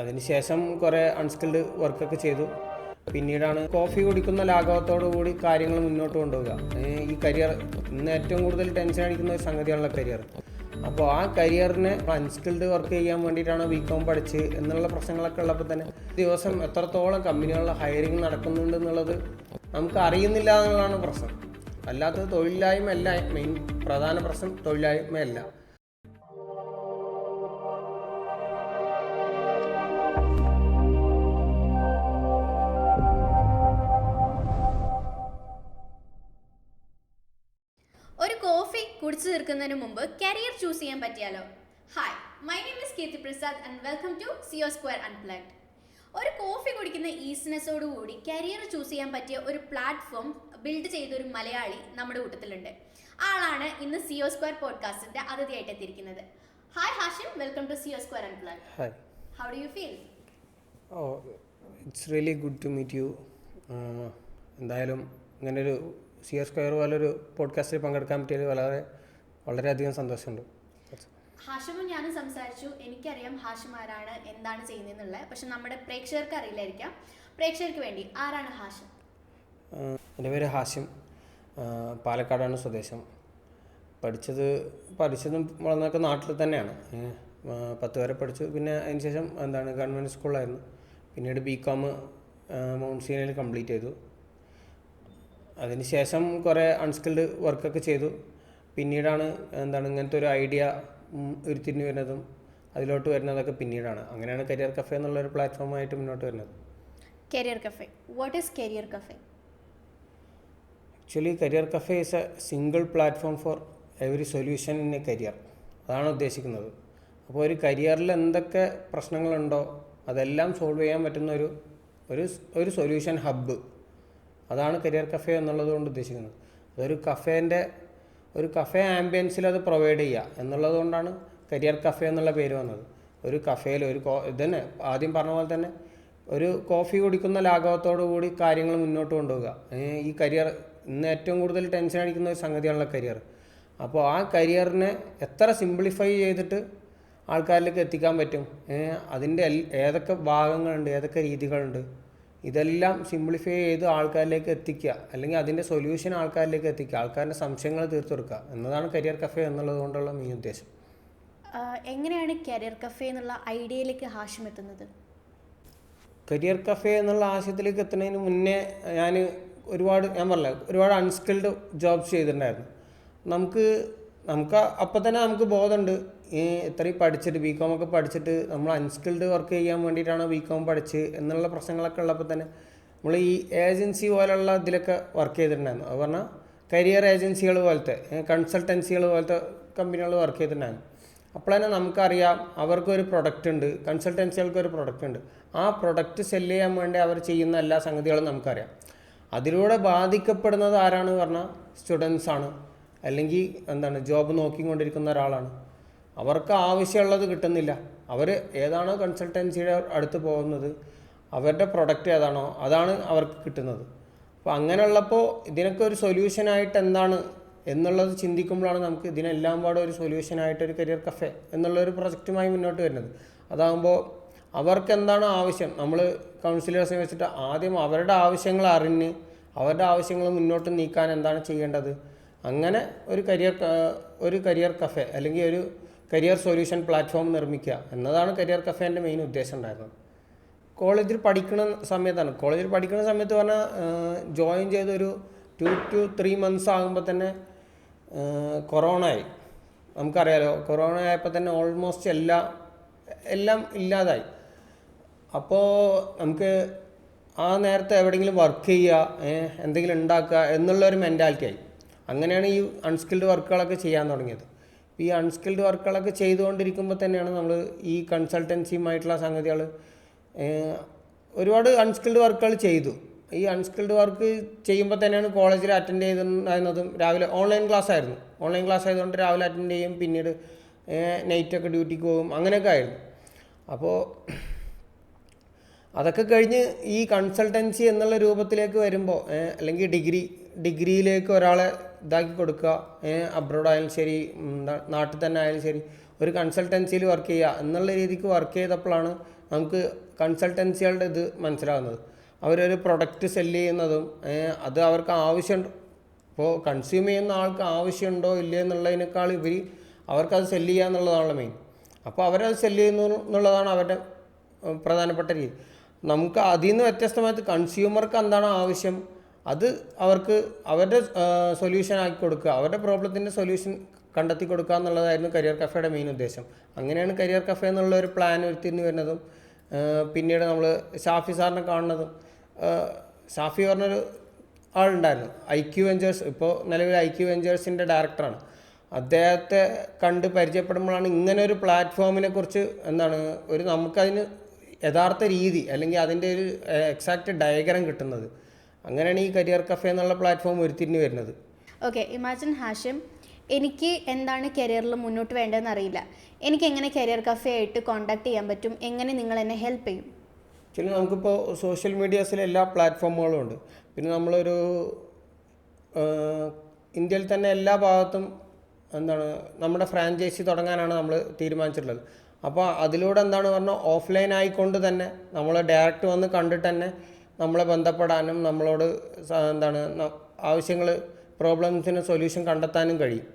അതിനുശേഷം കുറേ അൺസ്കിൽഡ് വർക്കൊക്കെ ചെയ്തു. പിന്നീടാണ് കോഫി കുടിക്കുന്ന ലാഘവത്തോടു കൂടി കാര്യങ്ങൾ മുന്നോട്ട് കൊണ്ടുപോകുക ഈ കരിയർ ഇന്ന് ഏറ്റവും കൂടുതൽ ടെൻഷൻ അടിക്കുന്ന ഒരു സംഗതിയാണല്ലോ കരിയർ അപ്പോൾ ആ കരിയറിനെ അൺസ്കിൽഡ് വർക്ക് ചെയ്യാൻ വേണ്ടിയിട്ടാണ് ബി കോം പഠിച്ച് എന്നുള്ള പ്രശ്നങ്ങളൊക്കെ ഉള്ളപ്പോൾ തന്നെ ദിവസം എത്രത്തോളം കമ്പനികളിൽ ഹയറിങ് നടക്കുന്നുണ്ട് എന്നുള്ളത് നമുക്ക് അറിയുന്നില്ല എന്നുള്ളതാണ് പ്രശ്നം. അല്ലാത്തത് തൊഴിലില്ലായ്മ അല്ല മെയിൻ പ്രധാന പ്രശ്നം തൊഴിലില്ലായ്മയല്ല. കുടിച്ചു തീർക്കുന്നതിന് മുമ്പ് കരിയർ ചൂസ് ചെയ്യാൻ പറ്റിയാലോ? Hi my name is Keerthi Prasad and welcome to Cio square unplugged ഒരു കോഫി കുടിക്കുന്ന ഈസിനെസ്സോടുകൂടി കരിയർ ചൂസ് ചെയ്യാൻ പറ്റിയ ഒരു പ്ലാറ്റ്ഫോം ബിൽഡ് ചെയ്ത ഒരു മലയാളി നമ്മുടെ കൂട്ടത്തിലുണ്ട്. ആളാണ് ഇന്ന് സിയോ സ്ക്വയർ പോഡ്കാസ്റ്റിന്റെ അതിഥിയായിട്ട് എത്തിയിരിക്കുന്നത്. Hi Hashim welcome to Seo square unplugged hi how do you feel oh it's really good to meet you എന്തായാലും ഇങ്ങനൊരു സി എസ് സ്ക്വയർ പോലൊരു പോഡ്കാസ്റ്റിൽ പങ്കെടുക്കാൻ പറ്റിയത് വളരെ വളരെയധികം സന്തോഷമുണ്ട്. ഹാഷിമും ഞാനും സംസാരിച്ചു. എനിക്കറിയാം ഹാഷിം ആരാണ് എന്താണ് ചെയ്യുന്നതെന്നുള്ളത്. പക്ഷെ നമ്മുടെ പ്രേക്ഷകർക്ക് അറിയില്ലായിരിക്കാം. പ്രേക്ഷകർക്ക് വേണ്ടി ആരാണ് ഹാഷിം? എന്റെ പേര് ഹാഷിം. പാലക്കാടാണ് സ്വദേശം. പഠിച്ചത് പഠിച്ചതും വളർന്നൊക്കെ നാട്ടിൽ തന്നെയാണ്. പത്ത് വരെ പഠിച്ചു. പിന്നെ അതിന് ശേഷം എന്താണ് ഗവൺമെന്റ് സ്കൂളായിരുന്നു പിന്നീട് ബി കോം മൗണ്ട് സീനയിൽ കംപ്ലീറ്റ് ചെയ്തു. അതിന് ശേഷം കുറേ അൺസ്കിൽഡ് വർക്കൊക്കെ ചെയ്തു. പിന്നീടാണ് എന്താണ് ഇങ്ങനത്തെ ഒരു ഐഡിയ ഉരുത്തിരിഞ്ഞ് വരുന്നതും അതിലോട്ട് വരുന്നതൊക്കെ പിന്നീടാണ്. അങ്ങനെയാണ് കരിയർ കഫേ എന്നുള്ള ഒരു പ്ലാറ്റ്ഫോമായിട്ട് മുന്നോട്ട് വരുന്നത്. Career cafe what is career cafe actually career cafe is a single platform for every solution in a career അതാണ് ഉദ്ദേശിക്കുന്നത്. അപ്പോൾ ഒരു കരിയറിൽ എന്തൊക്കെ പ്രശ്നങ്ങളുണ്ടോ അതെല്ലാം സോൾവ് ചെയ്യാൻ പറ്റുന്ന ഒരു ഒരു ഒരു സൊല്യൂഷൻ ഹബ്ബ് അതാണ് കരിയർ കഫേ എന്നുള്ളത് കൊണ്ട് ഉദ്ദേശിക്കുന്നത്. അതൊരു കഫേന്റെ ഒരു കഫേ ആംബിയൻസിൽ അത് പ്രൊവൈഡ് ചെയ്യുക എന്നുള്ളത് കൊണ്ടാണ് കരിയർ കഫേ എന്നുള്ള പേര് വന്നത്. ഒരു കഫേയിൽ ഒരു കോ ഇതന്നെ ആദ്യം പറഞ്ഞ പോലെ തന്നെ ഒരു കോഫി കുടിക്കുന്ന ലാഘവത്തോടു കൂടി കാര്യങ്ങൾ മുന്നോട്ട് കൊണ്ടുപോകുക ഈ കരിയർ ഇന്ന് ഏറ്റവും കൂടുതൽ ടെൻഷൻ അടിക്കുന്ന ഒരു സംഗതിയാണല്ലോ കരിയർ. അപ്പോൾ ആ കരിയറിനെ എത്ര സിംപ്ലിഫൈ ചെയ്തിട്ട് ആൾക്കാരിലേക്ക് എത്തിക്കാൻ പറ്റും? അതിന്റെ ഏതൊക്കെ ഭാഗങ്ങളുണ്ട് ഏതൊക്കെ രീതികളുണ്ട്? ഇതെല്ലാം സിംപ്ലിഫൈ ചെയ്ത് ആൾക്കാരിലേക്ക് എത്തിക്കുക. അല്ലെങ്കിൽ അതിന്റെ സൊല്യൂഷൻ ആൾക്കാരിലേക്ക് എത്തിക്കുക. ആൾക്കാരുടെ സംശയങ്ങൾ തീർത്തെടുക്കുക. എന്നതാണ് കരിയർ കഫേ എന്നുള്ളത് കൊണ്ടുള്ള മെയിൻ ഉദ്ദേശം. എങ്ങനെയാണ് കരിയർ കഫേ എന്നുള്ള ഐഡിയയിലേക്ക് ഹാഷ്യം എത്തുന്നത്? കരിയർ കഫേ എന്നുള്ള ആശയത്തിലേക്ക് എത്തുന്നതിന് മുന്നേ ഞാൻ ഒരുപാട് ഞാൻ പറഞ്ഞില്ല ഒരുപാട് അൺസ്കിൽഡ് ജോബ്സ് ചെയ്തിട്ടുണ്ടായിരുന്നു. നമുക്ക് നമുക്ക് അപ്പം തന്നെ നമുക്ക് ബോധമുണ്ട്. ഈ ഇത്രയും പഠിച്ചിട്ട് ബി കോം ഒക്കെ പഠിച്ചിട്ട് നമ്മൾ അൺസ്കിൽഡ് വർക്ക് ചെയ്യാൻ വേണ്ടിയിട്ടാണ് ബി കോം പഠിച്ച് എന്നുള്ള പ്രശ്നങ്ങളൊക്കെ ഉള്ളപ്പോൾ തന്നെ നമ്മൾ ഈ ഏജൻസി പോലുള്ള ഇതിലൊക്കെ വർക്ക് ചെയ്തിട്ടുണ്ടായിരുന്നു. അത് പറഞ്ഞാൽ കരിയർ ഏജൻസികൾ പോലത്തെ കൺസൾട്ടൻസികൾ പോലത്തെ കമ്പനികൾ വർക്ക് ചെയ്തിട്ടുണ്ടായിരുന്നു. അപ്പോൾ തന്നെ നമുക്കറിയാം അവർക്കൊരു പ്രൊഡക്റ്റ് ഉണ്ട് കൺസൾട്ടൻസികൾക്ക് ഒരു പ്രൊഡക്റ്റ് ഉണ്ട്. ആ പ്രൊഡക്റ്റ് സെല്ല് ചെയ്യാൻ വേണ്ടി അവർ ചെയ്യുന്ന എല്ലാ സംഗതികളും നമുക്കറിയാം. അതിലൂടെ ബാധിക്കപ്പെടുന്നത് ആരാണ് പറഞ്ഞാൽ സ്റ്റുഡൻസ് ആണ്. അല്ലെങ്കിൽ എന്താണ് ജോബ് നോക്കിക്കൊണ്ടിരിക്കുന്ന ഒരാളാണ്. അവർക്ക് ആവശ്യമുള്ളത് കിട്ടുന്നില്ല. അവർ ഏതാണോ കൺസൾട്ടൻസിയുടെ അടുത്ത് പോകുന്നത് അവരുടെ പ്രൊഡക്റ്റ് ഏതാണോ അതാണ് അവർക്ക് കിട്ടുന്നത്. അപ്പോൾ അങ്ങനെയുള്ളപ്പോൾ ഇതിനൊക്കെ ഒരു സൊല്യൂഷനായിട്ട് എന്താണ് എന്നുള്ളത് ചിന്തിക്കുമ്പോഴാണ് നമുക്ക് ഇതിനെല്ലാം പാടെ ഒരു സൊല്യൂഷനായിട്ട് ഒരു കരിയർ കഫേ എന്നുള്ളൊരു പ്രൊജക്റ്റുമായി മുന്നോട്ട് വരുന്നത്. അതാകുമ്പോൾ അവർക്ക് എന്താണ് ആവശ്യം? നമ്മൾ കൗൺസിലേഴ്സിനെ വെച്ചിട്ട് ആദ്യം അവരുടെ ആവശ്യങ്ങൾ അറിഞ്ഞ് അവരുടെ ആവശ്യങ്ങൾ മുന്നോട്ട് നീക്കാൻ എന്താണ് ചെയ്യേണ്ടത്? അങ്ങനെ ഒരു കരിയർ ഒരു കരിയർ കഫേ അല്ലെങ്കിൽ ഒരു കരിയർ സൊല്യൂഷൻ പ്ലാറ്റ്ഫോം നിർമ്മിക്കുക എന്നതാണ് കരിയർ കഫേന്റെ മെയിൻ ഉദ്ദേശം ഉണ്ടായിരുന്നത്. കോളേജിൽ പഠിക്കുന്ന സമയത്താണ്. കോളേജിൽ പഠിക്കുന്ന സമയത്ത് പറഞ്ഞാൽ ജോയിൻ ചെയ്തൊരു ടു ടു ത്രീ മന്ത്സ് ആകുമ്പോൾ തന്നെ കൊറോണ ആയി. നമുക്കറിയാലോ കൊറോണ ആയപ്പോൾ തന്നെ ഓൾമോസ്റ്റ് എല്ലാ എല്ലാം ഇല്ലാതായി. അപ്പോൾ നമുക്ക് ആ നേരത്തെ എവിടെയെങ്കിലും വർക്ക് ചെയ്യുക എന്തെങ്കിലും ഉണ്ടാക്കുക എന്നുള്ളൊരു മെന്റാലിറ്റി ആയി. അങ്ങനെയാണ് ഈ അൺസ്കിൽഡ് വർക്കുകളൊക്കെ ചെയ്യാൻ തുടങ്ങിയത്. ഈ അൺസ്കിൽഡ് വർക്കുകളൊക്കെ ചെയ്തുകൊണ്ടിരിക്കുമ്പോൾ തന്നെയാണ് നമ്മൾ ഈ കൺസൾട്ടൻസിയുമായിട്ടുള്ള സംഗതികൾ ഒരുപാട് അൺസ്കിൽഡ് വർക്കുകൾ ചെയ്തു. ഈ അൺസ്കിൽഡ് വർക്ക് ചെയ്യുമ്പോൾ തന്നെയാണ് കോളേജിൽ അറ്റൻഡ് ചെയ്തിരുന്നതും രാവിലെ ഓൺലൈൻ ക്ലാസ് ആയിരുന്നു ഓൺലൈൻ ക്ലാസ് ആയതുകൊണ്ട് രാവിലെ അറ്റൻഡ് ചെയ്യും പിന്നീട് നൈറ്റൊക്കെ ഡ്യൂട്ടിക്ക് പോകും അങ്ങനെയൊക്കെ ആയിരുന്നു. അപ്പോൾ അതൊക്കെ കഴിഞ്ഞ് ഈ കൺസൾട്ടൻസി എന്നുള്ള രൂപത്തിലേക്ക് വരുമ്പോൾ അല്ലെങ്കിൽ ഡിഗ്രി ഡിഗ്രിയിലേക്ക് ഒരാളെ ഇതാക്കി കൊടുക്കുക. അബ്രോഡ് ആയാലും ശരി നാട്ടിൽ തന്നെ ആയാലും ശരി ഒരു കൺസൾട്ടൻസിയിൽ വർക്ക് ചെയ്യുക എന്നുള്ള രീതിക്ക് വർക്ക് ചെയ്തപ്പോഴാണ് നമുക്ക് കൺസൾട്ടൻസികളുടെ ഇത് മനസ്സിലാകുന്നത്. അവരൊരു പ്രൊഡക്റ്റ് സെല്ല് ചെയ്യുന്നതും അത് അവർക്ക് ആവശ്യമുണ്ട് ഇപ്പോൾ കൺസ്യൂം ചെയ്യുന്ന ആൾക്ക് ആവശ്യമുണ്ടോ ഇല്ലയോ എന്നുള്ളതിനേക്കാൾ ഉപരി അവർക്കത് സെല്ല് ചെയ്യുക എന്നുള്ളതാണല്ലോ മെയിൻ അപ്പോൾ അവരത് സെല്ല് ചെയ്യുന്നു എന്നുള്ളതാണ് അവരുടെ പ്രധാനപ്പെട്ട രീതി. നമുക്ക് അതിൽ നിന്ന് വ്യത്യസ്തമായിട്ട് കൺസ്യൂമർക്ക് എന്താണ് ആവശ്യം? അത് അവർക്ക് അവരുടെ സൊല്യൂഷൻ ആക്കി കൊടുക്കുക. അവരുടെ പ്രോബ്ലത്തിന്റെ സൊല്യൂഷൻ കണ്ടെത്തി കൊടുക്കുക എന്നുള്ളതായിരുന്നു കരിയർ കഫേയുടെ മെയിൻ ഉദ്ദേശം. അങ്ങനെയാണ് കരിയർ കഫേ എന്നുള്ള ഒരു പ്ലാൻ ഉരുത്തിരിഞ്ഞ് വരുന്നതും പിന്നീട് നമ്മൾ ഷാഫി സാറിനെ കാണുന്നതും ഷാഫി പറഞ്ഞൊരു ആളുണ്ടായിരുന്നു. ഐ ക്യു വെഞ്ചേഴ്സ് ഇപ്പോൾ നിലവിൽ ഐ ക്യു വെഞ്ചേഴ്സിന്റെ ഡയറക്ടറാണ് അദ്ദേഹത്തെ കണ്ട് പരിചയപ്പെടുമ്പോഴാണ് ഇങ്ങനെ ഒരു പ്ലാറ്റ്ഫോമിനെ കുറിച്ച് എന്താണ് ഒരു നമുക്കതിന് യഥാർത്ഥ രീതി അല്ലെങ്കിൽ അതിന്റെ ഒരു എക്സാക്റ്റ് ഡയഗ്രാം കിട്ടുന്നത്. അങ്ങനെയാണ് ഈ കരിയർ കഫേ എന്നുള്ള പ്ലാറ്റ്ഫോം ഉരുത്തിരിഞ്ഞ് വരുന്നത്. ഓക്കെ ഇമാജിൻ ഹാഷിം എനിക്ക് എന്താണ് കരിയറിൽ മുന്നോട്ട് വേണ്ടതെന്ന് അറിയില്ല. എനിക്ക് എങ്ങനെ കരിയർ കഫേ ആയിട്ട് കോൺടാക്ട് ചെയ്യാൻ പറ്റും? എങ്ങനെ നിങ്ങൾ എന്നെ ഹെൽപ്പ് ചെയ്യും? ആക്ച്വലി നമുക്കിപ്പോൾ സോഷ്യൽ മീഡിയാസിലെ എല്ലാ പ്ലാറ്റ്ഫോമുകളും ഉണ്ട്. പിന്നെ നമ്മളൊരു ഇന്ത്യയിൽ തന്നെ എല്ലാ ഭാഗത്തും എന്താണ് നമ്മുടെ ഫ്രാഞ്ചൈസി തുടങ്ങാനാണ് നമ്മൾ തീരുമാനിച്ചിട്ടുള്ളത്. അപ്പോൾ അതിലൂടെ എന്താണ് പറഞ്ഞാൽ ഓഫ്ലൈൻ ആയിക്കൊണ്ട് തന്നെ നമ്മൾ ഡയറക്റ്റ് വന്ന് കണ്ടിട്ട് തന്നെ നമ്മളെ ബന്ധപ്പെടാനും നമ്മളോട് എന്താണ് ആവശ്യങ്ങൾ പ്രോബ്ലംസിന് സൊല്യൂഷൻ കണ്ടെത്താനും കഴിയും.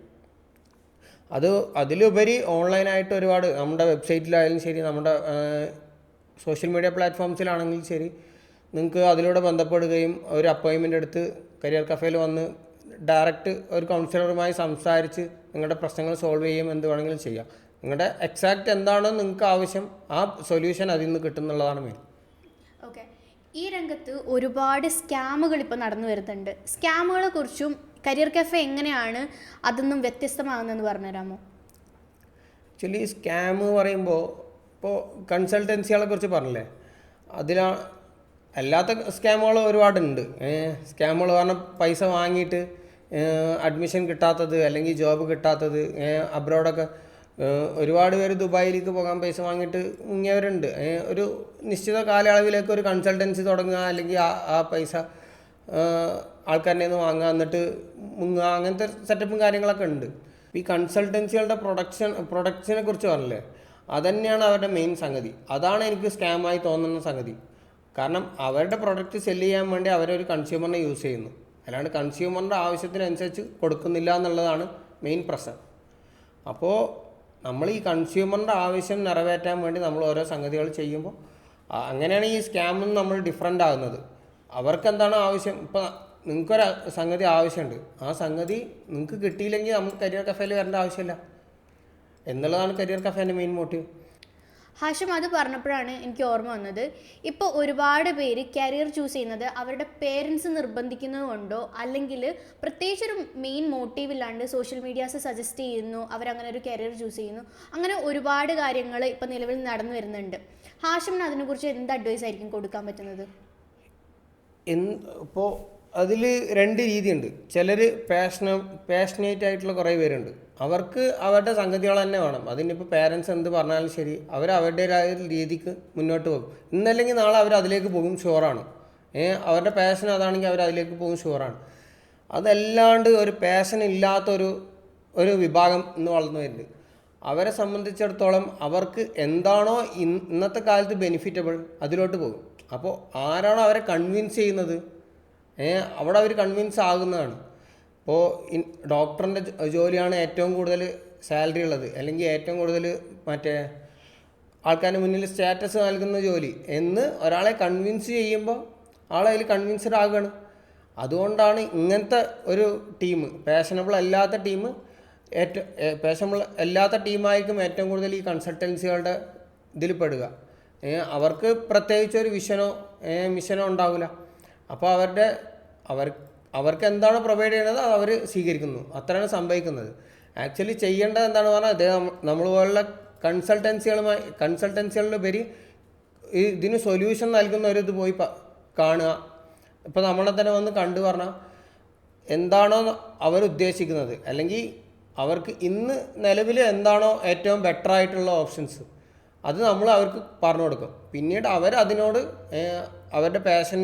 അത് അതിലുപരി ഓൺലൈനായിട്ട് ഒരുപാട് നമ്മുടെ വെബ്സൈറ്റിലായാലും ശരി നമ്മുടെ സോഷ്യൽ മീഡിയ പ്ലാറ്റ്ഫോംസിലാണെങ്കിലും ശരി നിങ്ങൾക്ക് അതിലൂടെ ബന്ധപ്പെടുകയും ഒരു അപ്പോയിൻമെന്റ് എടുത്ത് കരിയർ കഫേയിൽ വന്ന് ഡയറക്റ്റ് ഒരു കൗൺസിലറുമായി സംസാരിച്ച് നിങ്ങളുടെ പ്രശ്നങ്ങൾ സോൾവ് ചെയ്യും എന്ത് വേണമെങ്കിലും ചെയ്യാം. നിങ്ങളുടെ എക്സാക്റ്റ് എന്താണോ നിങ്ങൾക്ക് ആവശ്യം ആ സൊല്യൂഷൻ അതിൽ നിന്ന് കിട്ടുന്നുള്ളതാണ് മെയിൻ ഓക്കെ ഈ രംഗത്ത് ഒരുപാട് സ്കാമുകൾ ഇപ്പോൾ നടന്നു വരുന്നുണ്ട്. സ്കാമുകളെ കുറിച്ചും കരിയർ കഫേ എങ്ങനെയാണ് അതൊന്നും വ്യത്യസ്തമാകുന്നതെന്ന് പറഞ്ഞുതരാമോ? ആക്ച്വലി സ്കാം എന്ന് പറയുമ്പോൾ ഇപ്പോൾ കൺസൾട്ടൻസികളെ കുറിച്ച് പറഞ്ഞില്ലേ? അതിലാ അല്ലാത്ത സ്കാമുകൾ ഒരുപാടുണ്ട്. സ്കാമുകൾ കാരണം പൈസ വാങ്ങിയിട്ട് അഡ്മിഷൻ കിട്ടാത്തത് അല്ലെങ്കിൽ ജോബ് കിട്ടാത്തത് അബ്രോഡൊക്കെ ഒരുപാട് പേര് ദുബായിലേക്ക് പോകാൻ പൈസ വാങ്ങിയിട്ട് മുങ്ങിയവരുണ്ട്. ഒരു നിശ്ചിത കാലയളവിലേക്ക് ഒരു കൺസൾട്ടൻസി തുടങ്ങുക അല്ലെങ്കിൽ ആ പൈസ ആൾക്കാരുടെ നിന്ന് വാങ്ങുക എന്നിട്ട് മുങ്ങുക അങ്ങനത്തെ സെറ്റപ്പും കാര്യങ്ങളൊക്കെ ഉണ്ട്. ഈ കൺസൾട്ടൻസികളുടെ പ്രൊഡക്ഷൻ പ്രൊഡക്ട്സിനെ കുറിച്ച് പറഞ്ഞില്ലേ? അതന്നെയാണ് അവരുടെ മെയിൻ സംഗതി. അതാണ് എനിക്ക് സ്കാമായി തോന്നുന്ന സംഗതി. കാരണം അവരുടെ പ്രൊഡക്റ്റ് സെല്ല് ചെയ്യാൻ വേണ്ടി അവരൊരു കൺസ്യൂമറിനെ യൂസ് ചെയ്യുന്നു. അല്ലാണ്ട് കൺസ്യൂമറിന്റെ ആവശ്യത്തിനനുസരിച്ച് കൊടുക്കുന്നില്ല എന്നുള്ളതാണ് മെയിൻ പ്രശ്നം. അപ്പോൾ നമ്മൾ ഈ കൺസ്യൂമറിന്റെ ആവശ്യം നിറവേറ്റാൻ വേണ്ടി നമ്മൾ ഓരോ സംഗതികൾ ചെയ്യുമ്പോൾ അങ്ങനെയാണ് ഈ സ്കാമിൽ നമ്മൾ ഡിഫറെന്റ് ആകുന്നത്. അവർക്ക് എന്താണ് ആവശ്യം? ഇപ്പോൾ നിങ്ങൾക്കൊരു സംഗതി ആവശ്യമുണ്ട്. ആ സംഗതി നിങ്ങൾക്ക് കിട്ടിയില്ലെങ്കിൽ നമുക്ക് കരിയർ കഫേയിൽ വരേണ്ട ആവശ്യമില്ല. എന്നുള്ളതാണ് കരിയർ കഫേന്റെ മെയിൻ മോട്ടീവ് ഹാഷിം അത് പറഞ്ഞപ്പോഴാണ് എനിക്ക് ഓർമ്മ വന്നത്. ഇപ്പോൾ ഒരുപാട് പേര് കരിയർ ചൂസ് ചെയ്യുന്നത് അവരുടെ പേരൻസ് നിർബന്ധിക്കുന്നത് കൊണ്ടോ അല്ലെങ്കിൽ പ്രത്യേകിച്ച് ഒരു മെയിൻ മോട്ടീവ് ഇല്ലാണ്ട് സോഷ്യൽ മീഡിയാസ് സജസ്റ്റ് ചെയ്യുന്നു അവരങ്ങനെ ഒരു കരിയർ ചൂസ് ചെയ്യുന്നു അങ്ങനെ ഒരുപാട് കാര്യങ്ങൾ ഇപ്പോൾ നിലവിൽ നടന്നു വരുന്നുണ്ട്. ഹാഷിമിന് അതിനെക്കുറിച്ച് എന്ത് അഡ്വൈസ് ആയിരിക്കും കൊടുക്കാൻ പറ്റുന്നത്? ഇപ്പോൾ അതിൽ രണ്ട് രീതിയുണ്ട്. ചിലർ പാഷന പാഷനേറ്റ് ആയിട്ടുള്ള കുറേ പേരുണ്ട്. അവർക്ക് അവരുടെ സംഗതികൾ തന്നെ വേണം. അതിനിപ്പോൾ പേരൻസ് എന്ത് പറഞ്ഞാലും ശരി അവർ അവരുടേതായ രീതിക്ക് മുന്നോട്ട് പോകും. ഇന്നല്ലെങ്കിൽ നാളെ അവർ അതിലേക്ക് പോകും ഷുവറാണ് അവരുടെ പാഷൻ അതാണെങ്കിൽ അവർ അതിലേക്ക് പോകും ഷുവറാണ് അതല്ലാണ്ട് ഒരു പാഷൻ ഇല്ലാത്തൊരു ഒരു വിഭാഗം ഇന്ന് വളർന്നു വരുന്നുണ്ട്. അവരെ സംബന്ധിച്ചിടത്തോളം അവർക്ക് എന്താണോ ഇന്നത്തെ കാലത്ത് ബെനിഫിറ്റബിൾ അതിലോട്ട് പോകും. അപ്പോൾ ആരാണോ അവരെ കൺവിൻസ് ചെയ്യുന്നത് അവിടെ അവർ കൺവിൻസ് ആകുന്നതാണ്. ഇപ്പോൾ ഡോക്ടറിന്റെ ജോലിയാണ് ഏറ്റവും കൂടുതൽ സാലറി ഉള്ളത്. അല്ലെങ്കിൽ ഏറ്റവും കൂടുതൽ മറ്റേ ആൾക്കാരുടെ മുന്നിൽ സ്റ്റാറ്റസ് നൽകുന്ന ജോലി എന്ന് ഒരാളെ കൺവിൻസ് ചെയ്യുമ്പോൾ ആളെ അതിൽ കൺവിൻസ്ഡ് ആകുകയാണ്. അതുകൊണ്ടാണ് ഇങ്ങനത്തെ ഒരു ടീം പാഷനബിൾ അല്ലാത്ത ടീം ഏറ്റവും പാഷനബിൾ അല്ലാത്ത ടീമായിരിക്കും ഏറ്റവും കൂടുതൽ ഈ കൺസൾട്ടൻസികളുടെ ഇതിൽ പെടുക. അവർക്ക് പ്രത്യേകിച്ച് ഒരു വിഷനോ മിഷനോ ഉണ്ടാവില്ല. അപ്പോൾ അവരുടെ അവർ അവർക്ക് എന്താണ് പ്രൊവൈഡ് ചെയ്യുന്നത് അത് അവർ സ്വീകരിക്കുന്നു. അത്രയാണ് സംഭവിക്കുന്നത്. ആക്ച്വലി ചെയ്യേണ്ടത് എന്താണ് പറഞ്ഞാൽ അദ്ദേഹം നമ്മൾ പോലുള്ള കൺസൾട്ടൻസികളുമായി കൺസൾട്ടൻസികളിലുപരി ഇതിന് സൊല്യൂഷൻ നൽകുന്ന ഒരു ഇത് പോയി കാണുക. ഇപ്പോൾ നമ്മളെ തന്നെ വന്ന് കണ്ടു പറഞ്ഞാൽ എന്താണോ അവർ ഉദ്ദേശിക്കുന്നത് അല്ലെങ്കിൽ അവർക്ക് ഇന്ന് നിലവിൽ എന്താണോ ഏറ്റവും ബെറ്റർ ആയിട്ടുള്ള ഓപ്ഷൻസ് അത് നമ്മൾ അവർക്ക് പറഞ്ഞു കൊടുക്കും. പിന്നീട് അവർ അതിനോട് അവരുടെ പാഷൻ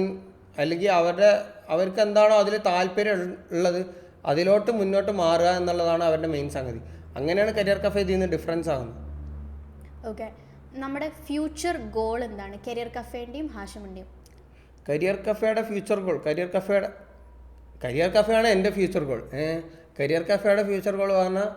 അല്ലെങ്കിൽ അവരുടെ അവർക്ക് എന്താണോ അതിൽ താല്പര്യം ഉള്ളത് അതിലോട്ട് മുന്നോട്ട് മാറുക എന്നുള്ളതാണ് അവരുടെ മെയിൻ സംഗതി. അങ്ങനെയാണ് കരിയർ കഫേ ഇതിൽ നിന്ന് ഡിഫറൻസ് ആകുന്നത് ഓക്കെ നമ്മുടെ ഫ്യൂച്ചർ ഗോൾ എന്താണ്? കരിയർ കഫേന്റെയും ഹാഷമിന്റെയും കരിയർ കഫേയുടെ ഫ്യൂച്ചർ ഗോൾ കരിയർ കഫേയുടെ കരിയർ കഫേയാണ് എന്റെ ഫ്യൂച്ചർ ഗോൾ കരിയർ കഫേയുടെ ഫ്യൂച്ചർ ഗോൾ പറഞ്ഞാൽ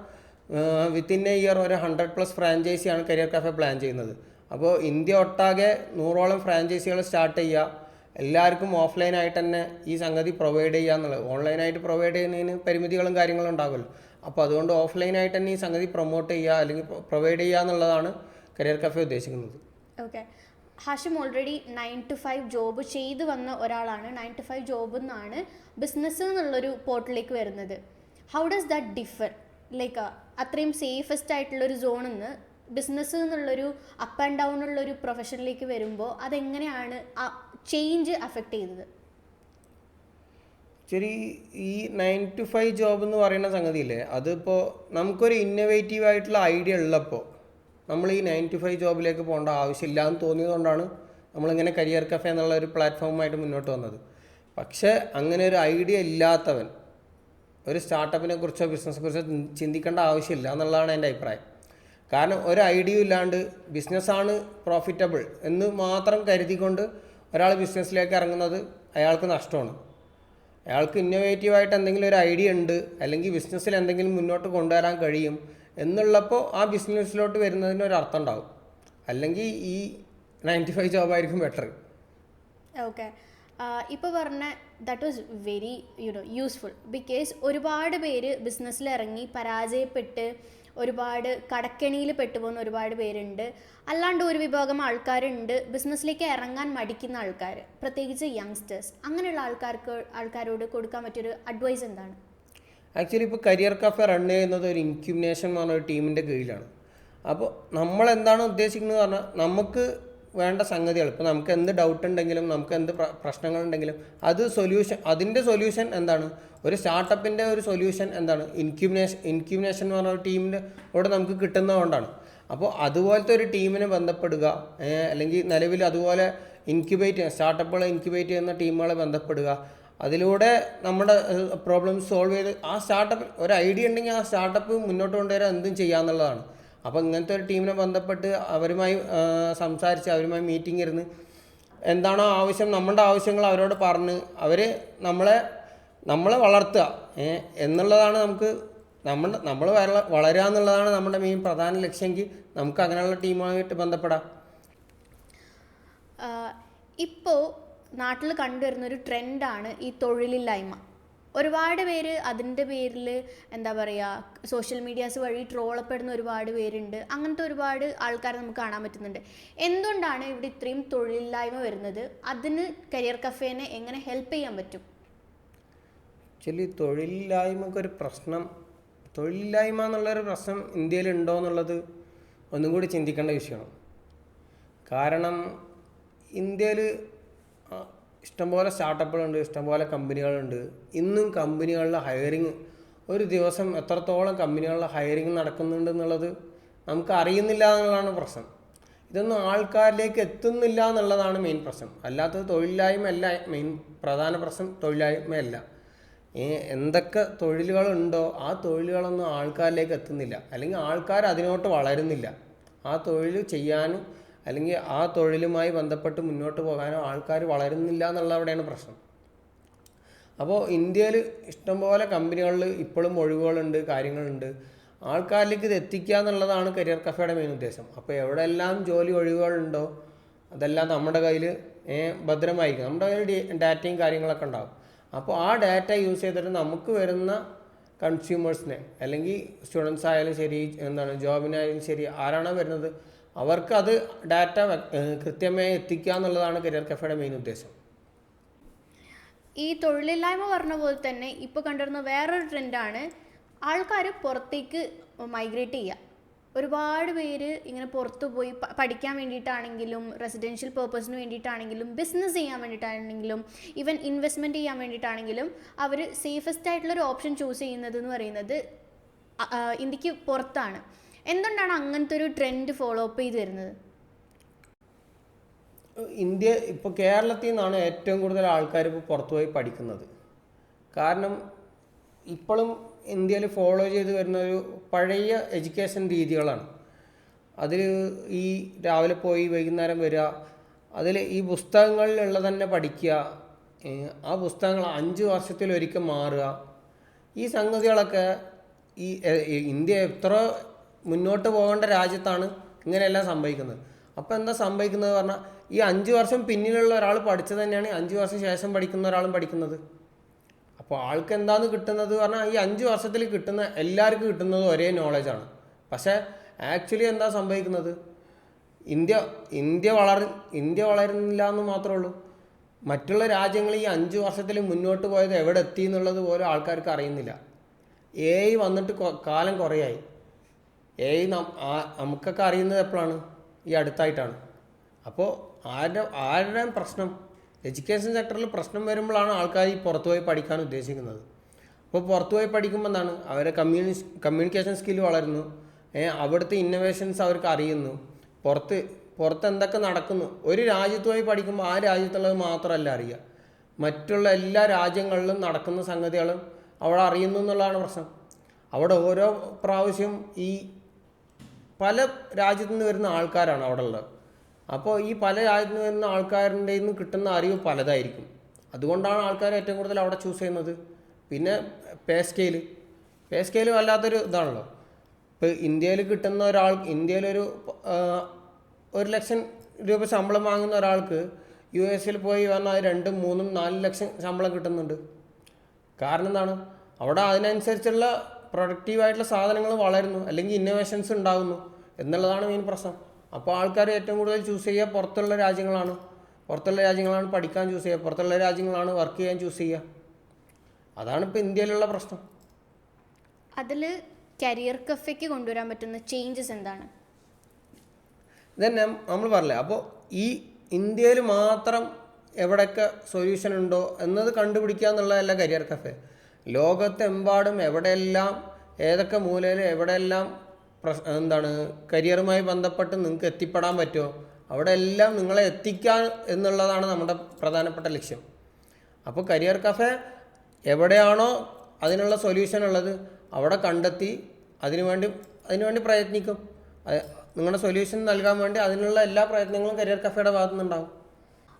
വിത്തിൻ എ ഇയർ ഒരു ഹൺഡ്രഡ് പ്ലസ് ഫ്രാഞ്ചൈസിയാണ് കരിയർ കഫേ പ്ലാൻ ചെയ്യുന്നത്. അപ്പോൾ ഇന്ത്യ ഒട്ടാകെ നൂറോളം ഫ്രാഞ്ചൈസികൾ സ്റ്റാർട്ട് ചെയ്യുക. എല്ലാവർക്കും ഓഫ്ലൈനായിട്ട് തന്നെ ഈ സംഗതി പ്രൊവൈഡ് ചെയ്യുക എന്നുള്ളത്. ഓൺലൈനായിട്ട് പ്രൊവൈഡ് ചെയ്യുന്നതിന് പരിമിതികളും കാര്യങ്ങളും ഉണ്ടാകുമല്ലോ. അപ്പോൾ അതുകൊണ്ട് ഓഫ്ലൈനായിട്ട് തന്നെ ഈ സംഗതി പ്രൊമോട്ട് ചെയ്യുക അല്ലെങ്കിൽ പ്രൊവൈഡ് ചെയ്യുക എന്നുള്ളതാണ് കരിയർ കഫേ ഉദ്ദേശിക്കുന്നത്. Okay Hashim already nine to five job ചെയ്ത് വന്ന ഒരാളാണ്. നയൻ ടു ഫൈവ് ജോബ് എന്നാണ് ബിസിനസ് എന്നുള്ളൊരു പോർട്ടിലേക്ക് വരുന്നത്. How does that differ like അത്രയും സേഫസ്റ്റ് ആയിട്ടുള്ളൊരു സോണിൽ നിന്ന് ബിസിനസ് എന്നുള്ളൊരു അപ്പ് ആൻഡ് ഡൗൺ ഉള്ളൊരു പ്രൊഫഷനിലേക്ക് വരുമ്പോൾ അതെങ്ങനെയാണ് ആ ചേഞ്ച് അഫക്റ്റ് ചെയ്തത് ശരി ഈ നയൻ ടു ഫൈവ് ജോബ് എന്ന് പറയുന്ന സംഗതിയില്ലേ അതിപ്പോൾ നമുക്കൊരു ഇന്നോവേറ്റീവ് ആയിട്ടുള്ള ഐഡിയ ഉള്ളപ്പോൾ നമ്മൾ ഈ നയൻ ടു ഫൈവ് ജോബിലേക്ക് പോകേണ്ട ആവശ്യമില്ല എന്ന് തോന്നിയതുകൊണ്ടാണ് നമ്മളിങ്ങനെ കരിയർ കഫേ എന്നുള്ള ഒരു പ്ലാറ്റ്ഫോമായിട്ട് മുന്നോട്ട് വന്നത്. പക്ഷേ അങ്ങനെ ഒരു ഐഡിയ ഇല്ലാത്തവൻ ഒരു സ്റ്റാർട്ടപ്പിനെ കുറിച്ചോ ബിസിനസ്സിനെ കുറിച്ചോ ചിന്തിക്കേണ്ട ആവശ്യമില്ല എന്നുള്ളതാണ് എന്റെ അഭിപ്രായം. കാരണം ഒരു ഐഡിയ ഇല്ലാണ്ട് ബിസിനസ്സാണ് പ്രോഫിറ്റബിൾ എന്ന് മാത്രം കരുതിക്കൊണ്ട് ഒരാൾ ബിസിനസ്സിലേക്ക് ഇറങ്ങുന്നത് അയാൾക്ക് നഷ്ടമാണ്. അയാൾക്ക് ഇന്നോവേറ്റീവായിട്ട് എന്തെങ്കിലും ഒരു ഐഡിയ ഉണ്ട് അല്ലെങ്കിൽ ബിസിനസ്സിൽ എന്തെങ്കിലും മുന്നോട്ട് കൊണ്ടുവരാൻ കഴിയും എന്നുള്ളപ്പോൾ ആ ബിസിനസ്സിലോട്ട് വരുന്നതിന് ഒരു അർത്ഥം ഉണ്ടാവും. അല്ലെങ്കിൽ ഈ നയന്റി ഫൈവ് ജോബായിരിക്കും ബെറ്റർ ഓക്കെ ഇപ്പോൾ പറഞ്ഞ that was very you know useful because ഒരുപാട് പേര് ബിസിനസ്സിൽ ഇറങ്ങി പരാജയപ്പെട്ട് ഒരുപാട് കടക്കെണിയിൽ പെട്ടുപോകുന്ന ഒരുപാട് പേരുണ്ട്. അല്ലാണ്ട് ഒരു വിഭാഗം ആൾക്കാരുണ്ട്. ബിസിനസ്സിലേക്ക് ഇറങ്ങാൻ മടിക്കുന്ന ആൾക്കാർ പ്രത്യേകിച്ച് യങ്സ്റ്റേഴ്സ് അങ്ങനെയുള്ള ആൾക്കാർക്ക് ആൾക്കാരോട് കൊടുക്കാൻ പറ്റിയൊരു അഡ്വൈസ് എന്താണ്? ആക്ച്വലി ഇപ്പോൾ കരിയർ കഫേ റൺ ചെയ്യുന്നത് ഒരു ഇൻക്യുമിനേഷൻ പറഞ്ഞ ഒരു ടീമിന്റെ കീഴിലാണ്. അപ്പോൾ നമ്മൾ എന്താണ് ഉദ്ദേശിക്കുന്നത് പറഞ്ഞാൽ നമുക്ക് വേണ്ട സംഗതികൾ. ഇപ്പോൾ നമുക്ക് എന്ത് ഡൗട്ട് ഉണ്ടെങ്കിലും നമുക്ക് എന്ത് പ്ര- പ്രശ്നങ്ങളുണ്ടെങ്കിലും അത് സൊല്യൂഷൻ അതിന്റെ സൊല്യൂഷൻ എന്താണ്? ഒരു സ്റ്റാർട്ടപ്പിന്റെ ഒരു സൊല്യൂഷൻ എന്താണ്? ഇൻക്യൂബിനേഷൻ ഇൻക്യൂബിനേഷൻ എന്ന് പറഞ്ഞ ടീമിന്റെ കൂടെ നമുക്ക് കിട്ടുന്നതുകൊണ്ടാണ് അപ്പോൾ അതുപോലത്തെ ഒരു ടീമിനെ ബന്ധപ്പെടുക അല്ലെങ്കിൽ നിലവിൽ അതുപോലെ ഇൻക്യുബേറ്റ് സ്റ്റാർട്ടപ്പുകളെ ഇൻക്യുബേറ്റ് ചെയ്യുന്ന ടീമുകളെ ബന്ധപ്പെടുക അതിലൂടെ നമ്മുടെ പ്രോബ്ലം സോൾവ് ചെയ്ത് ആ സ്റ്റാർട്ടപ്പ് ഒരു ഐഡിയ ഉണ്ടെങ്കിൽ ആ സ്റ്റാർട്ടപ്പ് മുന്നോട്ട് കൊണ്ടുവരാൻ എന്തും ചെയ്യാന്നുള്ളതാണ്. അപ്പോൾ ഇങ്ങനത്തെ ഒരു ടീമിനെ ബന്ധപ്പെട്ട് അവരുമായി സംസാരിച്ച് അവരുമായി മീറ്റിംഗ് ഇരുന്ന് എന്താണോ ആവശ്യം നമ്മളുടെ ആവശ്യങ്ങൾ അവരോട് പറഞ്ഞ് അവർ നമ്മളെ നമ്മളെ വളർത്തുക. എന്നുള്ളതാണ് നമുക്ക് നമ്മൾ നമ്മൾ വള വളരുക എന്നുള്ളതാണ് നമ്മുടെ മെയിൻ പ്രധാന ലക്ഷ്യമെങ്കിൽ നമുക്ക് അങ്ങനെയുള്ള ടീമുമായിട്ട് ബന്ധപ്പെടാം. ഇപ്പോൾ നാട്ടിൽ കണ്ടുവരുന്ന ഒരു ട്രെൻഡാണ് ഈ തൊഴിലില്ലായ്മ. ഒരുപാട് പേര് അതിന്റെ പേരിൽ എന്താ പറയുക സോഷ്യൽ മീഡിയാസ് വഴി ട്രോളപ്പെടുന്ന ഒരുപാട് പേരുണ്ട്. അങ്ങനത്തെ ഒരുപാട് ആൾക്കാരെ നമുക്ക് കാണാൻ പറ്റുന്നുണ്ട്. എന്തുകൊണ്ടാണ് ഇവിടെ ഇത്രയും തൊഴിലില്ലായ്മ വരുന്നത്? അതിന് കരിയർ കഫേനെ എങ്ങനെ ഹെൽപ്പ് ചെയ്യാൻ പറ്റും? ആക്ച്വലി തൊഴിലില്ലായ്മക്ക് ഒരു പ്രശ്നം തൊഴിലില്ലായ്മ എന്നുള്ളൊരു പ്രശ്നം ഇന്ത്യയിൽ ഉണ്ടോ എന്നുള്ളത് ഒന്നും കൂടി ചിന്തിക്കേണ്ട വിഷയമാണ്. കാരണം ഇന്ത്യയിൽ ഇഷ്ടംപോലെ സ്റ്റാർട്ടപ്പുകളുണ്ട് ഇഷ്ടംപോലെ കമ്പനികളുണ്ട്. ഇന്നും കമ്പനികളിലെ ഹയറിങ് ഒരു ദിവസം എത്രത്തോളം കമ്പനികളിലെ ഹയറിങ് നടക്കുന്നുണ്ട് എന്നുള്ളത് നമുക്ക് അറിയുന്നില്ല എന്നുള്ളതാണ് പ്രശ്നം. ഇതൊന്നും ആൾക്കാരിലേക്ക് എത്തുന്നില്ല എന്നുള്ളതാണ് മെയിൻ പ്രശ്നം. അല്ലാത്തത് തൊഴിലില്ലായ്മ അല്ല മെയിൻ പ്രധാന പ്രശ്നം തൊഴിലില്ലായ്മയല്ല എന്തൊക്കെ തൊഴിലുകളുണ്ടോ ആ തൊഴിലുകളൊന്നും ആൾക്കാരിലേക്ക് എത്തുന്നില്ല. അല്ലെങ്കിൽ ആൾക്കാർ അതിനോട്ട് വളരുന്നില്ല. ആ തൊഴിൽ ചെയ്യാനും അല്ലെങ്കിൽ ആ തൊഴിലുമായി ബന്ധപ്പെട്ട് മുന്നോട്ട് പോകാനോ ആൾക്കാർ വളരുന്നില്ല എന്നുള്ള അവിടെയാണ് പ്രശ്നം. അപ്പോൾ ഇന്ത്യയിൽ ഇഷ്ടംപോലെ കമ്പനികളിൽ ഇപ്പോഴും ഒഴിവുകളുണ്ട് കാര്യങ്ങളുണ്ട്. ആൾക്കാരിലേക്ക് ഇത് എത്തിക്കുക എന്നുള്ളതാണ് കരിയർ കഫേയുടെ മെയിൻ ഉദ്ദേശം. അപ്പോൾ എവിടെയെല്ലാം ജോലി ഒഴിവുകളുണ്ടോ അതെല്ലാം നമ്മുടെ കയ്യിൽ ഭദ്രമായിരിക്കും. നമ്മുടെ കയ്യിൽ ഡാറ്റയും കാര്യങ്ങളൊക്കെ ഉണ്ടാകും അപ്പോൾ ആ ഡാറ്റ യൂസ് ചെയ്തിട്ട് നമുക്ക് വരുന്ന കൺസ്യൂമേഴ്സിനെ അല്ലെങ്കിൽ സ്റ്റുഡൻസ് ആയാലും ശരി എന്താണ് ജോബിനായാലും ശരി ആരാണോ വരുന്നത് അവർക്ക് അത് ഡാറ്റ കൃത്യമായി എത്തിക്കുക എന്നുള്ളതാണ് കരിയർ കഫയുടെ മെയിൻ ഉദ്ദേശം. ഈ തൊഴിലില്ലായ്മ പറഞ്ഞ പോലെ തന്നെ ഇപ്പോൾ കണ്ടിരുന്ന വേറൊരു ട്രെൻഡാണ് ആൾക്കാർ പുറത്തേക്ക് മൈഗ്രേറ്റ് ചെയ്യുക ഒരുപാട് പേര് ഇങ്ങനെ പുറത്തു പോയി പഠിക്കാൻ വേണ്ടിയിട്ടാണെങ്കിലും റെസിഡൻഷ്യൽ പേർപ്പസിന് വേണ്ടിയിട്ടാണെങ്കിലും ബിസിനസ് ചെയ്യാൻ വേണ്ടിയിട്ടാണെങ്കിലും ഈവൻ ഇൻവെസ്റ്റ്മെന്റ് ചെയ്യാൻ വേണ്ടിയിട്ടാണെങ്കിലും അവർ സേഫസ്റ്റ് ആയിട്ടുള്ളൊരു ഓപ്ഷൻ ചൂസ് ചെയ്യുന്നത് എന്ന് പറയുന്നത് ഇന്ത്യയ്ക്ക് പുറത്താണ്. എന്തുകൊണ്ടാണ് അങ്ങനത്തെ ഒരു ട്രെൻഡ് ഫോളോ അപ്പ് ചെയ്ത് വരുന്നത്? ഇന്ത്യ ഇപ്പോൾ കേരളത്തിൽ നിന്നാണ് ഏറ്റവും കൂടുതൽ ആൾക്കാർ ഇപ്പോൾ പുറത്തു പോയി പഠിക്കുന്നത്. കാരണം ഇപ്പോഴും ഇന്ത്യയിൽ ഫോളോ ചെയ്ത് വരുന്ന ഒരു പഴയ എഡ്യൂക്കേഷൻ രീതികളാണ്. അതിൽ ഈ രാവിലെ പോയി വൈകുന്നേരം വരിക അതിൽ ഈ പുസ്തകങ്ങളിലുള്ള തന്നെ പഠിക്കുക ആ പുസ്തകങ്ങൾ അഞ്ച് വർഷത്തിലൊരിക്കൽ മാറുക ഈ സംഗതികളൊക്കെ ഈ ഇന്ത്യ എത്ര മുന്നോട്ട് പോകേണ്ട രാജ്യത്താണ് ഇങ്ങനെയെല്ലാം സംഭവിക്കുന്നത്. അപ്പോൾ എന്താ സംഭവിക്കുന്നത് പറഞ്ഞാൽ ഈ അഞ്ച് വർഷം പിന്നിലുള്ള ഒരാൾ പഠിച്ചത് തന്നെയാണ് അഞ്ച് വർഷം ശേഷം പഠിക്കുന്ന ഒരാളും പഠിക്കുന്നത്. അപ്പോൾ ആൾക്ക് എന്താണ് കിട്ടുന്നത് പറഞ്ഞാൽ ഈ അഞ്ച് വർഷത്തിൽ കിട്ടുന്ന എല്ലാവർക്കും കിട്ടുന്നത് ഒരേ നോളജാണ് പക്ഷേ ആക്ച്വലി എന്താ സംഭവിക്കുന്നത്? ഇന്ത്യ ഇന്ത്യ വളർ ഇന്ത്യ വളരുന്നില്ല എന്ന് മാത്രമേ ഉള്ളൂ. മറ്റുള്ള രാജ്യങ്ങൾ ഈ അഞ്ച് വർഷത്തിൽ മുന്നോട്ട് പോയത് എവിടെ എത്തി എന്നുള്ളത് പോലും ആൾക്കാർക്ക് അറിയുന്നില്ല. എ വന്നിട്ട് കാലം കുറേയായി. എ ഐ നമുക്കൊക്കെ അറിയുന്നത് എപ്പോഴാണ്? ഈ അടുത്തായിട്ടാണ്. അപ്പോൾ ആരുടെ ആരുടെ പ്രശ്നം? എഡ്യൂക്കേഷൻ സെക്ടറിൽ പ്രശ്നം വരുമ്പോഴാണ് ആൾക്കാർ ഈ പുറത്തു പോയി പഠിക്കാൻ ഉദ്ദേശിക്കുന്നത്. അപ്പോൾ പുറത്തു പോയി പഠിക്കുമ്പോൾ എന്താണ്? അവരെ കമ്മ്യൂണി കമ്മ്യൂണിക്കേഷൻ സ്കിൽ വളരുന്നു. അവിടുത്തെ ഇന്നോവേഷൻസ് അവർക്ക് അറിയുന്നു. പുറത്ത് പുറത്ത് എന്തൊക്കെ നടക്കുന്നു? ഒരു രാജ്യത്ത് പോയി പഠിക്കുമ്പോൾ ആ രാജ്യത്തുള്ളത് മാത്രമല്ല അറിയുക. മറ്റുള്ള എല്ലാ രാജ്യങ്ങളിലും നടക്കുന്ന സംഗതികളും അവിടെ അറിയുന്നു എന്നുള്ളതാണ് പ്രശ്നം. അവിടെ ഓരോ പ്രാവശ്യം ഈ പല രാജ്യത്തു നിന്ന് വരുന്ന ആൾക്കാരാണ് അവിടെ ഉള്ളത് അപ്പോൾ ഈ പല രാജ്യത്തു നിന്ന് വരുന്ന ആൾക്കാരുടെ നിന്ന് കിട്ടുന്ന അറിവ് പലതായിരിക്കും. അതുകൊണ്ടാണ് ആൾക്കാർ ഏറ്റവും കൂടുതൽ അവിടെ ചൂസ് ചെയ്യുന്നത്. പിന്നെ പേ സ്കെയിൽ പേ സ്കെയിൽ വല്ലാത്തൊരു ഇതാണല്ലോ. ഇപ്പോൾ ഇന്ത്യയിൽ കിട്ടുന്ന ഒരാൾ ഇന്ത്യയിലൊരു ഒരു ലക്ഷം രൂപ ശമ്പളം വാങ്ങുന്ന ഒരാൾക്ക് യു എസിൽ പോയി വന്നാൽ രണ്ടും മൂന്നും നാല് ലക്ഷം ശമ്പളം കിട്ടുന്നുണ്ട്. കാരണം എന്താണ്? അവിടെ അതിനനുസരിച്ചുള്ള പ്രൊഡക്റ്റീവായിട്ടുള്ള സാധനങ്ങൾ വളരുന്നു. അല്ലെങ്കിൽ ഇന്നോവേഷൻസ് ഉണ്ടാകുന്നു. എന്നുള്ളതാണ് മെയിൻ പ്രശ്നം. അപ്പോൾ ആൾക്കാർ ഏറ്റവും കൂടുതൽ ചൂസ് ചെയ്യുക പുറത്തുള്ള രാജ്യങ്ങളാണ്. പുറത്തുള്ള രാജ്യങ്ങളാണ് പഠിക്കാൻ ചൂസ് ചെയ്യുക. പുറത്തുള്ള രാജ്യങ്ങളാണ് വർക്ക് ചെയ്യാൻ ചൂസ് ചെയ്യുക. അതാണ് ഇപ്പോൾ ഇന്ത്യയിലുള്ള പ്രശ്നം. അതിൽ കരിയർ കഫേക്ക് കൊണ്ടുവരാൻ പറ്റുന്ന ചേഞ്ചസ് എന്താണ്? ഇതന്നെ നമ്മൾ പറഞ്ഞില്ലേ. അപ്പോൾ ഈ ഇന്ത്യയിൽ മാത്രം എവിടെയൊക്കെ സൊല്യൂഷൻ ഉണ്ടോ എന്നത് കണ്ടുപിടിക്കുക എന്നുള്ളതല്ല കരിയർ കഫേ ലോകത്തെമ്പാടും എവിടെയെല്ലാം ഏതൊക്കെ മൂലയിൽ എവിടെയെല്ലാം പ്രശ് എന്താണ് കരിയറുമായി ബന്ധപ്പെട്ട് നിങ്ങൾക്ക് എത്തിപ്പെടാൻ പറ്റുമോ? അവിടെ എല്ലാം നിങ്ങളെ എത്തിക്കാൻ എന്നുള്ളതാണ് നമ്മുടെ പ്രധാനപ്പെട്ട ലക്ഷ്യം. അപ്പോൾ കരിയർ കഫേ എവിടെയാണോ അതിനുള്ള സൊല്യൂഷൻ ഉള്ളത് അവിടെ കണ്ടെത്തി അതിനുവേണ്ടി അതിനുവേണ്ടി പ്രയത്നിക്കും. നിങ്ങളുടെ സൊല്യൂഷൻ നൽകാൻ വേണ്ടി അതിനുള്ള എല്ലാ പ്രയത്നങ്ങളും കരിയർ കഫേയുടെ ഭാഗത്തു നിന്നുണ്ടാവും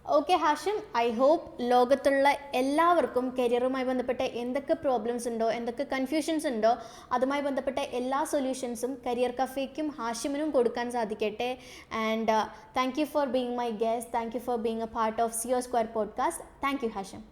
ഓക്കെ ഹാഷിം ഐ ഹോപ്പ് ലോകത്തുള്ള എല്ലാവർക്കും കരിയറുമായി ബന്ധപ്പെട്ട എന്തൊക്കെ പ്രോബ്ലംസ് ഉണ്ടോ എന്തൊക്കെ കൺഫ്യൂഷൻസ് ഉണ്ടോ അതുമായി ബന്ധപ്പെട്ട എല്ലാ സൊല്യൂഷൻസും കരിയർ കഫേക്കും ഹാഷിമിനും കൊടുക്കാൻ സാധിക്കട്ടെ. And thank you for being my guest thank you for being a part of Seo square podcast thank you Hashim